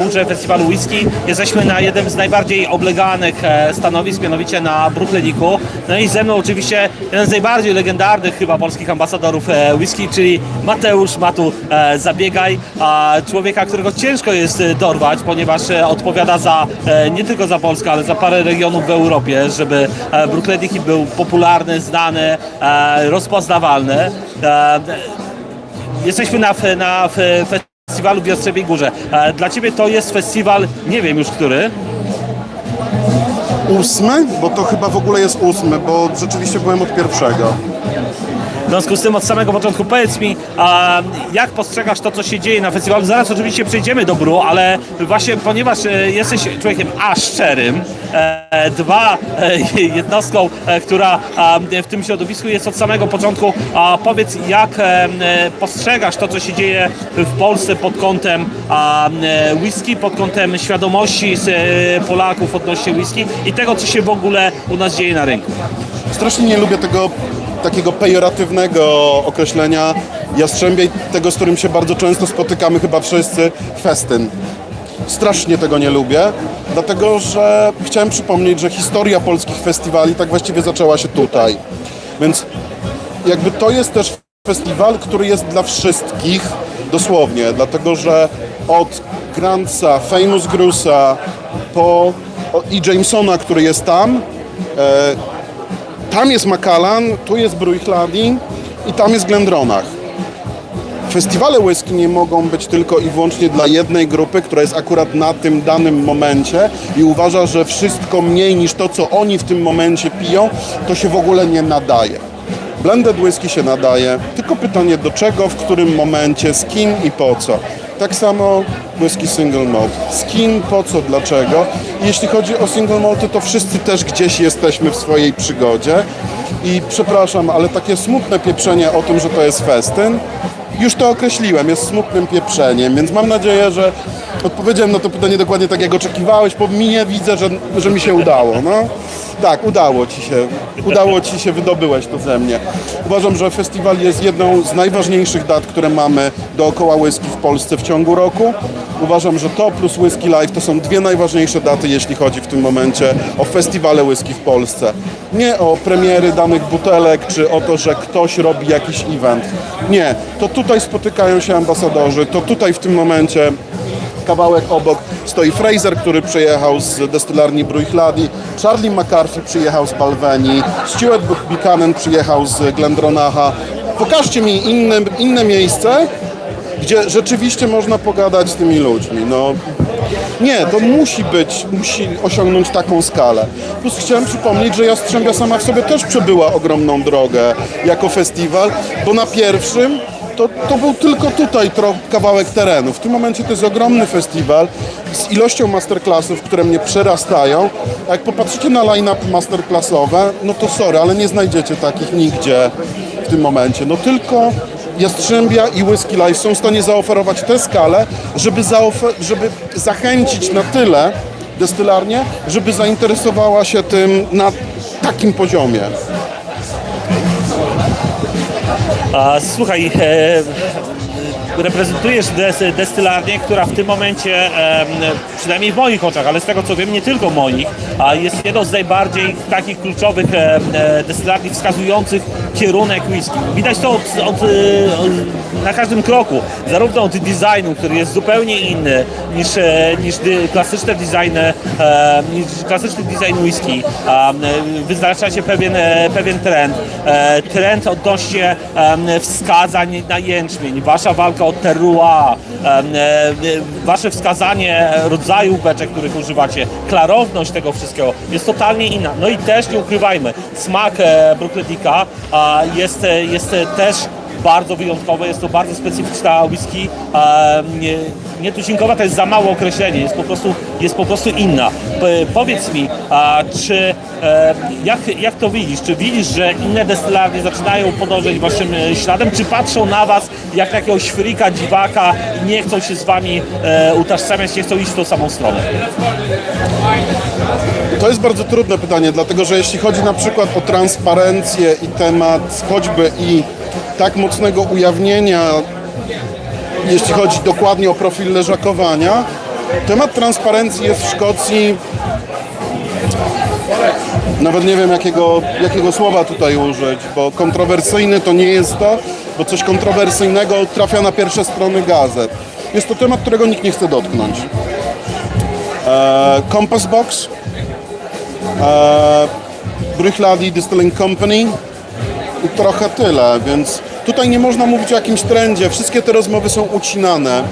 Górze Festiwalu Whisky. Jesteśmy na jednym z najbardziej obleganych e, stanowisk, mianowicie na Brooklyniku. No i ze mną oczywiście jeden z najbardziej legendarnych chyba polskich ambasadorów e, whisky, czyli Mateusz Matu e, Zabiegaj, człowieka, którego ciężko jest dorwać, ponieważ odpowiada za nie tylko za Polskę, ale za parę regionów w Europie, żeby Brooklynik był popularny, znany, rozpoznawalny. Jesteśmy na, na f- festiwalu w Jastrzębiej Górze. E, Dla Ciebie to jest festiwal, nie wiem już który, Ósmy? Bo to chyba w ogóle jest ósmy, bo rzeczywiście byłem od pierwszego. W związku z tym od samego początku powiedz mi, a jak postrzegasz to, co się dzieje na festiwalu? Zaraz oczywiście przejdziemy do Bru, ale właśnie ponieważ e, jesteś człowiekiem A szczerym, e, dwa e, jednostką, która w tym środowisku jest od samego początku, a powiedz jak postrzegasz to, co się dzieje w Polsce pod kątem whisky, pod kątem świadomości Polaków odnośnie whisky i tego, co się w ogóle u nas dzieje na rynku. Strasznie nie lubię tego takiego pejoratywnego określenia jastrzębia tego, z którym się bardzo często spotykamy chyba wszyscy, festyn. Strasznie tego nie lubię, dlatego że chciałem przypomnieć, że historia polskich festiwali tak właściwie zaczęła się tutaj. Więc jakby to jest też festiwal, który jest dla wszystkich, dosłownie, dlatego że od Grantsa, Famous Grusa po i Jamesona, który jest tam, e, tam jest Macallan, tu jest Bruichladi i tam jest Glendronach. Festiwale whisky nie mogą być tylko i wyłącznie dla jednej grupy, która jest akurat na tym danym momencie i uważa, że wszystko mniej niż to, co oni w tym momencie piją, to się w ogóle nie nadaje. Blended whisky się nadaje, tylko pytanie do czego, w którym momencie, z kim i po co. Tak samo whisky single malt. Z kim, po co, dlaczego. Jeśli chodzi o single malty, to wszyscy też gdzieś jesteśmy w swojej przygodzie. I przepraszam, ale takie smutne pieprzenie o tym, że to jest festyn, już to określiłem, jest smutnym pieprzeniem, więc mam nadzieję, że odpowiedziałem na to pytanie dokładnie tak, jak oczekiwałeś. Po minie widzę, że, że mi się udało. No. Tak, udało ci się. Udało ci się, wydobyłeś to ze mnie. Uważam, że festiwal jest jedną z najważniejszych dat, które mamy dookoła whisky w Polsce w ciągu roku. Uważam, że to plus Whisky Live to są dwie najważniejsze daty, jeśli chodzi w tym momencie o festiwale whisky w Polsce. Nie o premiery danych butelek, czy o to, że ktoś robi jakiś event. Nie, to tutaj spotykają się ambasadorzy, to tutaj w tym momencie kawałek obok stoi Fraser, który przyjechał z destylarni Bruichladi, Charlie McCarthy przyjechał z Balweni, Stuart Buchanan przyjechał z Glendronacha. Pokażcie mi inne, inne miejsce, gdzie rzeczywiście można pogadać z tymi ludźmi. No, nie, to musi być, musi osiągnąć taką skalę. Plus chciałem przypomnieć, że Jastrzębia sama w sobie też przebyła ogromną drogę jako festiwal, bo na pierwszym to, to był tylko tutaj kawałek terenu. W tym momencie to jest ogromny festiwal z ilością masterclassów, które mnie przerastają. A jak popatrzycie na line-up masterclassowe, no to sorry, ale nie znajdziecie takich nigdzie w tym momencie. No tylko Jastrzębia i Whisky Life są w stanie zaoferować tę skalę, żeby, zaofer- żeby zachęcić na tyle destylarnię, żeby zainteresowała się tym na takim poziomie. A, słuchaj, e, reprezentujesz des, destylarnię, która w tym momencie, przynajmniej w moich oczach, ale z tego co wiem, nie tylko moich, a jest jedną z najbardziej takich kluczowych e, destylarni wskazujących kierunek whisky. Widać to od, od, e, na każdym kroku, zarówno od designu, który jest zupełnie inny niż, e, niż klasyczne designy, niż klasyczny design whisky. A, e, Wyznaczacie pewien, pewien trend. Trend odnośnie wskazań na jęczmień, wasza walka o terroir, em, e, wasze wskazanie rodzaju beczek, których używacie, klarowność tego wszystkiego jest totalnie inna. No i też nie ukrywajmy, smak e, Brooklynika a, jest, e, jest e, też bardzo wyjątkowe, jest to bardzo specyficzna whisky. E, nie, nietuzinkowa to jest za mało określenie, jest po prostu, jest po prostu inna. Powiedz mi, czy e, jak, jak to widzisz? Czy widzisz, że inne destylarnie zaczynają podążać waszym e, śladem, czy patrzą na was jak jakiegoś frika, dziwaka i nie chcą się z wami e, utożsamiać, nie chcą iść w tą samą stronę? To jest bardzo trudne pytanie, dlatego że jeśli chodzi na przykład o transparencję i temat choćby i tak mocnego ujawnienia, jeśli chodzi dokładnie o profil leżakowania, Temat transparencji jest w Szkocji nawet nie wiem jakiego, jakiego słowa tutaj użyć, bo kontrowersyjny to nie jest to, bo coś kontrowersyjnego trafia na pierwsze strony gazet. Jest to temat, którego nikt nie chce dotknąć. E, Compass Box, e, Distilling Company trochę tyle, więc tutaj nie można mówić o jakimś trendzie. Wszystkie te rozmowy są ucinane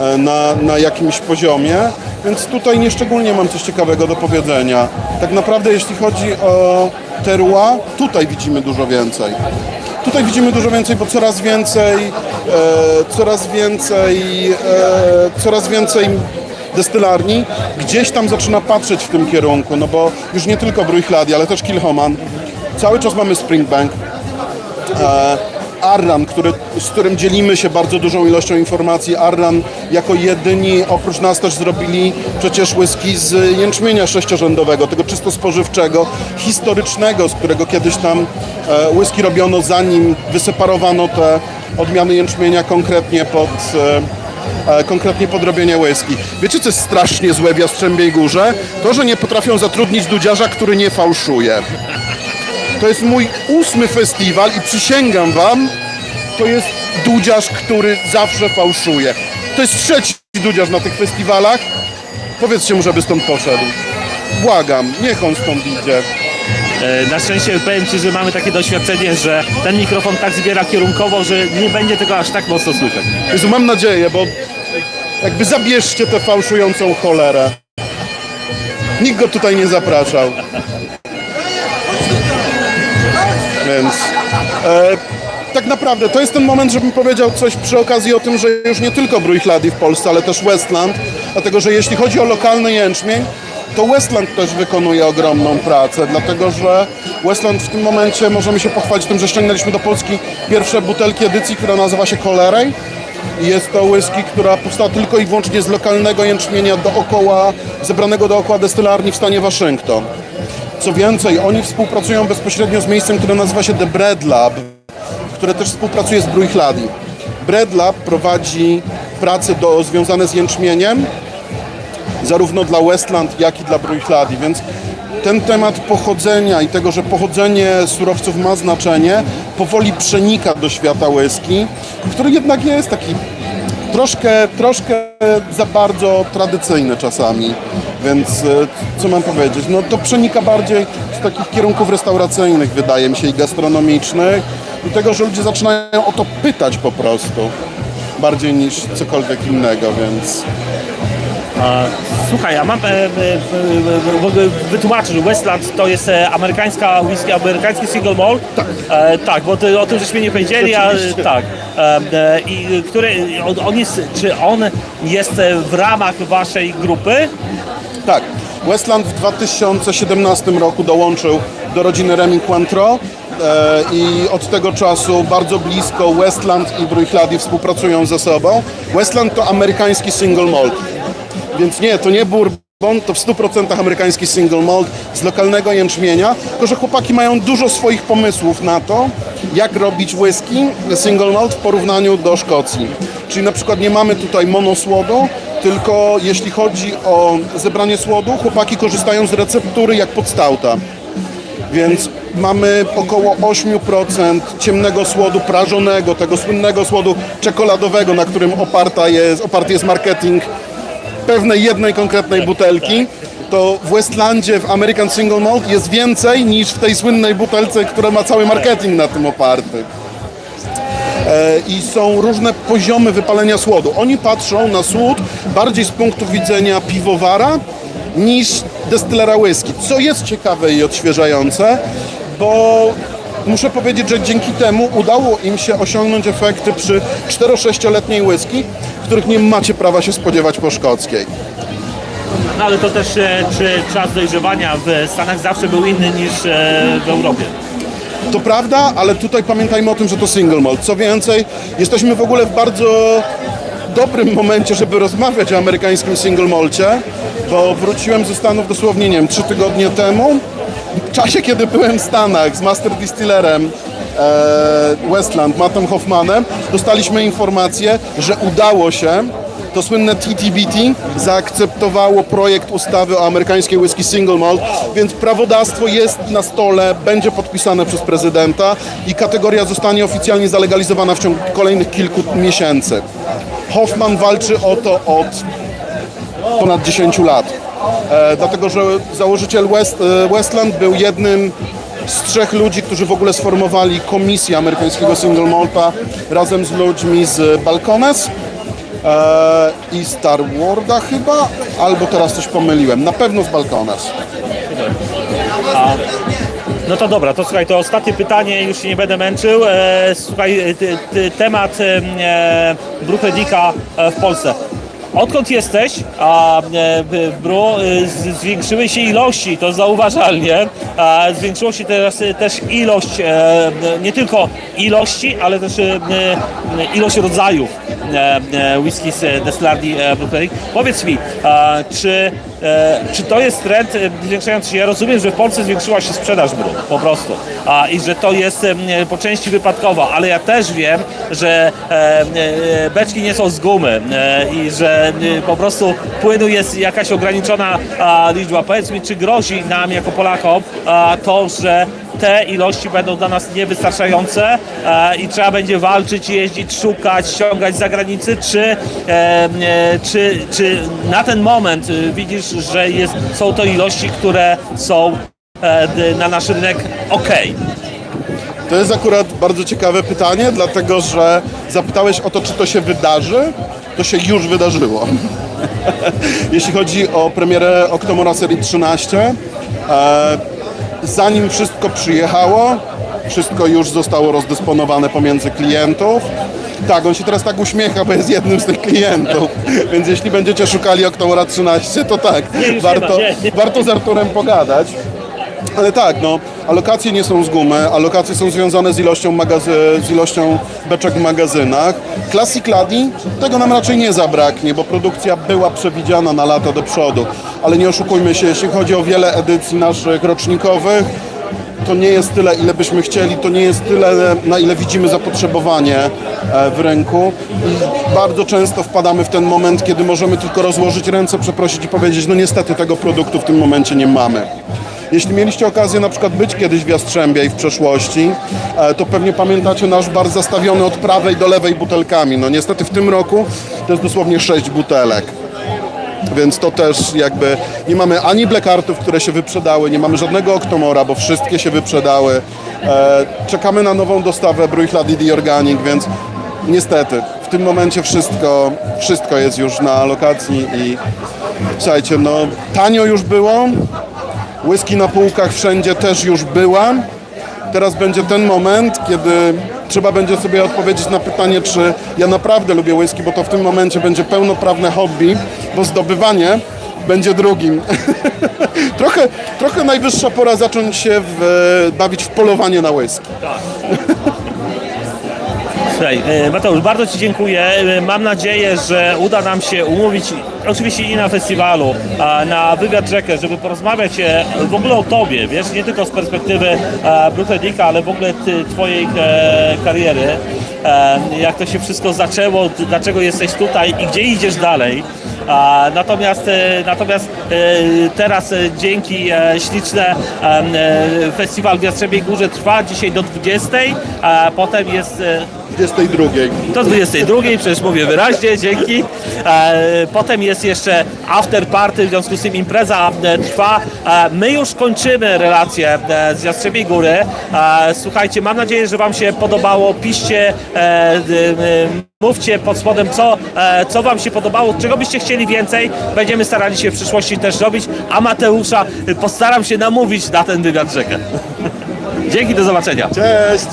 e, na, na jakimś poziomie, więc tutaj nieszczególnie mam coś ciekawego do powiedzenia. Tak naprawdę jeśli chodzi o terua, tutaj widzimy dużo więcej. Tutaj widzimy dużo więcej, bo coraz więcej, e, coraz więcej, e, coraz więcej destylarni gdzieś tam zaczyna patrzeć w tym kierunku, no bo już nie tylko Bruichladdich, ale też Kilhoman. Cały czas mamy Springbank, Arran, który, z którym dzielimy się bardzo dużą ilością informacji. Arran jako jedyni oprócz nas też zrobili przecież whisky z jęczmienia sześciorzędowego, tego czysto spożywczego, historycznego, z którego kiedyś tam e, whisky robiono zanim wyseparowano te odmiany jęczmienia konkretnie pod e, e, konkretnie podrobienie whisky. Wiecie, co jest strasznie złe w Jastrzębiej Górze? To, że nie potrafią zatrudnić dudziarza, który nie fałszuje. To jest mój ósmy festiwal i przysięgam wam, to jest dudziarz, który zawsze fałszuje. To jest trzeci dudziarz na tych festiwalach. Powiedzcie mu, żeby stąd poszedł. Błagam, niech on stąd idzie. E, Na szczęście powiem Ci, że mamy takie doświadczenie, że ten mikrofon tak zbiera kierunkowo, że nie będzie tego aż tak mocno słychać. Jezu, mam nadzieję, bo jakby zabierzcie tę fałszującą cholerę. Nikt go tutaj nie zapraszał. Więc e, tak naprawdę to jest ten moment, żebym powiedział coś przy okazji o tym, że już nie tylko Bruichladdich w Polsce, ale też Westland, dlatego że jeśli chodzi o lokalny jęczmień, to Westland też wykonuje ogromną pracę, dlatego że Westland w tym momencie możemy się pochwalić tym, że ściągnęliśmy do Polski pierwsze butelki edycji, która nazywa się Colerej. Jest to whisky, która powstała tylko i wyłącznie z lokalnego jęczmienia dookoła, zebranego dookoła destylarni w stanie Waszyngton. Co więcej, oni współpracują bezpośrednio z miejscem, które nazywa się The Bread Lab, które też współpracuje z Bruichladdich. Bread Lab prowadzi prace do, związane z jęczmieniem, zarówno dla Westland, jak i dla Bruichladdich, więc ten temat pochodzenia i tego, że pochodzenie surowców ma znaczenie, powoli przenika do świata whisky, który jednak jest taki troszkę, troszkę za bardzo tradycyjny czasami. Więc e, co mam powiedzieć? No to przenika bardziej z takich kierunków restauracyjnych, wydaje mi się, i gastronomicznych, i tego, że ludzie zaczynają o to pytać po prostu. Bardziej niż cokolwiek innego, więc Słuchaj, a mam e, e, e, ogóle wytłumaczyć, że Westland to jest e, amerykańska whisky, amerykański single malt? Tak. E, tak, bo ty, o tym żeśmy nie powiedzieli, a tak. E, e, I który, on, on jest, czy on jest e, w ramach waszej grupy? Tak. Westland w 2017 roku dołączył do rodziny Remy Cointreau e, i od tego czasu bardzo blisko Westland i Bruichladdich współpracują ze sobą. Westland to amerykański single malt. Więc nie, to nie bourbon, to w 100% amerykański single malt z lokalnego jęczmienia, tylko że chłopaki mają dużo swoich pomysłów na to, jak robić whisky single malt w porównaniu do Szkocji. Czyli na przykład nie mamy tutaj monosłodu, tylko jeśli chodzi o zebranie słodu, chłopaki korzystają z receptury jak pod stauta. Więc mamy około 8% ciemnego słodu prażonego, tego słynnego słodu czekoladowego, na którym oparta jest, oparty jest marketing pewnej jednej konkretnej butelki, to w Westlandzie w American Single Malt jest więcej niż w tej słynnej butelce, która ma cały marketing na tym oparty. E, I są różne poziomy wypalenia słodu. Oni patrzą na słód bardziej z punktu widzenia piwowara niż destylera whisky, co jest ciekawe i odświeżające, bo muszę powiedzieć, że dzięki temu udało im się osiągnąć efekty przy 4-6-letniej whisky, których nie macie prawa się spodziewać po szkockiej. No ale to też, e, czy czas dojrzewania w Stanach zawsze był inny niż e, w Europie? To prawda, ale tutaj pamiętajmy o tym, że to single malt. Co więcej, jesteśmy w ogóle w bardzo dobrym momencie, żeby rozmawiać o amerykańskim single malcie, bo wróciłem ze Stanów dosłownie, nie wiem, trzy tygodnie temu, w czasie, kiedy byłem w Stanach z master distillerem e, Westland, Mattem Hoffmanem, dostaliśmy informację, że udało się to słynne TTBT zaakceptowało projekt ustawy o amerykańskiej whisky single malt, więc prawodawstwo jest na stole, będzie podpisane przez prezydenta i kategoria zostanie oficjalnie zalegalizowana w ciągu kolejnych kilku miesięcy. Hoffman walczy o to od ponad 10 lat. E, dlatego, że założyciel West, e, Westland był jednym z trzech ludzi, którzy w ogóle sformowali komisję amerykańskiego single malta razem z ludźmi z Balcones e, i Star Warda chyba, albo teraz coś pomyliłem. Na pewno z Balcones. No to dobra, to słuchaj, to ostatnie pytanie, już się nie będę męczył. E, słuchaj, ty, ty, temat e, Bruchedika e, w Polsce. Odkąd jesteś, a e, Bru, e, zwiększyły się ilości, to zauważalnie, a zwiększyło się teraz e, też ilość, nie tylko ilości, ale też ilość rodzajów whisky z e, destylarni e, Bruchedik. Powiedz mi, czy, czy to jest trend e, zwiększający się? Ja rozumiem, że w Polsce zwiększyła się sprzedaż bru, po prostu. A, I że to jest po części wypadkowo, ale ja też wiem, że e, e, beczki nie są z gumy e, i że e, po prostu płynu jest jakaś ograniczona liczba. Powiedz mi, czy grozi nam jako Polakom to, że te ilości będą dla nas niewystarczające e, i trzeba będzie walczyć, jeździć, szukać, ściągać z zagranicy, czy, e, e, czy, czy na ten moment widzisz, że jest, są to ilości, które są na nasz rynek ok. To jest akurat bardzo ciekawe pytanie, dlatego że zapytałeś o to, czy to się wydarzy. To się już wydarzyło. Jeśli chodzi o premierę Octomora serii 13, e, zanim wszystko przyjechało, wszystko już zostało rozdysponowane pomiędzy klientów. Tak, on się teraz tak uśmiecha, bo jest jednym z tych klientów. Więc jeśli będziecie szukali Octomora 13, to tak, warto, warto z Arturem pogadać. Ale tak, no, alokacje nie są z gumy, alokacje są związane z ilością, magazy- z ilością beczek w magazynach. Classic tego nam raczej nie zabraknie, bo produkcja była przewidziana na lata do przodu. Ale nie oszukujmy się, jeśli chodzi o wiele edycji naszych rocznikowych, to nie jest tyle, ile byśmy chcieli, to nie jest tyle, na ile widzimy zapotrzebowanie e, w rynku. I bardzo często wpadamy w ten moment, kiedy możemy tylko rozłożyć ręce, przeprosić i powiedzieć, no niestety tego produktu w tym momencie nie mamy. Jeśli mieliście okazję na przykład być kiedyś w Jastrzębie w przeszłości, e, to pewnie pamiętacie nasz bar zastawiony od prawej do lewej butelkami. No niestety w tym roku to jest dosłownie sześć butelek. Więc to też jakby nie mamy ani Blackartów, które się wyprzedały, nie mamy żadnego Octomora, bo wszystkie się wyprzedały. E, czekamy na nową dostawę Bruichlad DD Organic, więc niestety w tym momencie wszystko, wszystko jest już na lokacji i słuchajcie, no tanio już było, whisky na półkach wszędzie też już była. Teraz będzie ten moment, kiedy trzeba będzie sobie odpowiedzieć na pytanie, czy ja naprawdę lubię whisky, bo to w tym momencie będzie pełnoprawne hobby, bo zdobywanie będzie drugim. trochę, trochę najwyższa pora zacząć się w, bawić w polowanie na whisky. Słuchaj, e, Mateusz, bardzo Ci dziękuję. E, Mam nadzieję, że uda nam się umówić, oczywiście i na festiwalu, na wywiad rzekę, żeby porozmawiać e, w ogóle o Tobie, wiesz, nie tylko z perspektywy Bruchedika, ale w ogóle ty, Twojej kariery. Jak to się wszystko zaczęło, dlaczego jesteś tutaj i gdzie idziesz dalej. Natomiast e, natomiast e, teraz e, dzięki śliczne festiwal w Jastrzębiej Górze trwa dzisiaj do 20, a potem jest e, 22. do 22, przecież mówię wyraźnie, dzięki. Potem jest jeszcze after party, w związku z tym impreza trwa. My już kończymy relację z Jastrzębiej Góry. Słuchajcie, mam nadzieję, że Wam się podobało. Piszcie, mówcie pod spodem, co, e, co Wam się podobało, czego byście chcieli więcej. Będziemy starali się w przyszłości też robić, a Mateusza postaram się namówić na ten wywiad rzekę. Dzięki, do zobaczenia. Cześć!